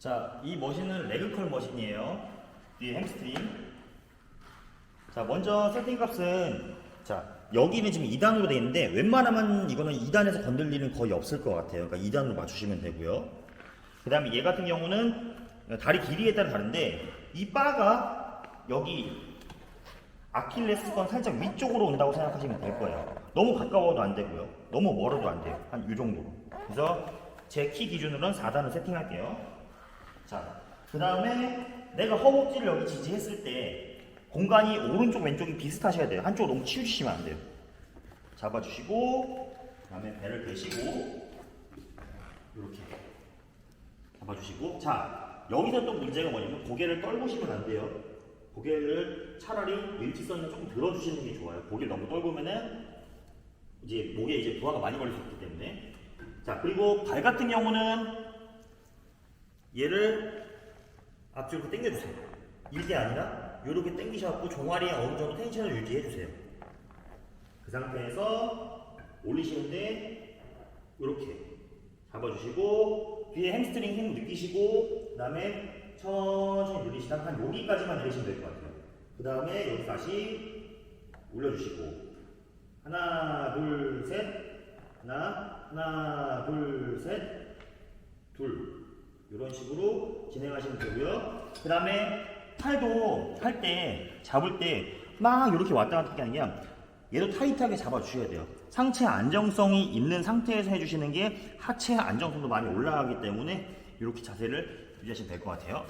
자, 이 머신은 레그컬 머신이에요. 뒤에 햄스트링. 자, 먼저 세팅 값은 자, 여기는 지금 2단으로 되어 있는데 웬만하면 이거는 2단에서 건들 일은 거의 없을 것 같아요. 그러니까 2단으로 맞추시면 되고요. 그 다음에 얘 같은 경우는 다리 길이에 따라 다른데 이 바가 여기 아킬레스건 살짝 위쪽으로 온다고 생각하시면 될 거예요. 너무 가까워도 안 되고요. 너무 멀어도 안 돼요. 한 이 정도로. 그래서 제 키 기준으로는 4단을 세팅할게요. 자, 그 다음에 내가 허벅지를 여기 지지했을 때 공간이 오른쪽 왼쪽이 비슷하셔야 돼요. 한쪽으로 너무 치우치시면 안 돼요. 잡아주시고 그 다음에 배를 대시고 이렇게 잡아주시고 자 여기서 또 문제가 뭐냐면 고개를 떨구시면 안 돼요. 고개를 차라리 일직선을 조금 들어주시는 게 좋아요. 고개를 너무 떨구면은 이제 목에 이제 부하가 많이 걸릴 수 있기 때문에 자 그리고 발 같은 경우는 얘를 앞쪽으로 당겨주세요. 이게 아니라 이렇게 당기셔갖고 종아리에 어느 정도 텐션을 유지해주세요. 그 상태에서 올리시는데 이렇게 잡아주시고 뒤에 햄스트링 힘 느끼시고 그 다음에 천천히 늘리시다가 한 여기까지만 내리시면 될 것 같아요. 그 다음에 여기 다시 올려주시고 하나 둘 셋 하나 하나 둘 셋 둘 이런 식으로 진행하시면 되고요. 그 다음에 팔도 할 때 잡을 때 막 이렇게 왔다 갔다 하는 게 아니라 얘도 타이트하게 잡아주셔야 돼요. 상체 안정성이 있는 상태에서 해주시는 게 하체 안정성도 많이 올라가기 때문에 이렇게 자세를 유지하시면 될 것 같아요.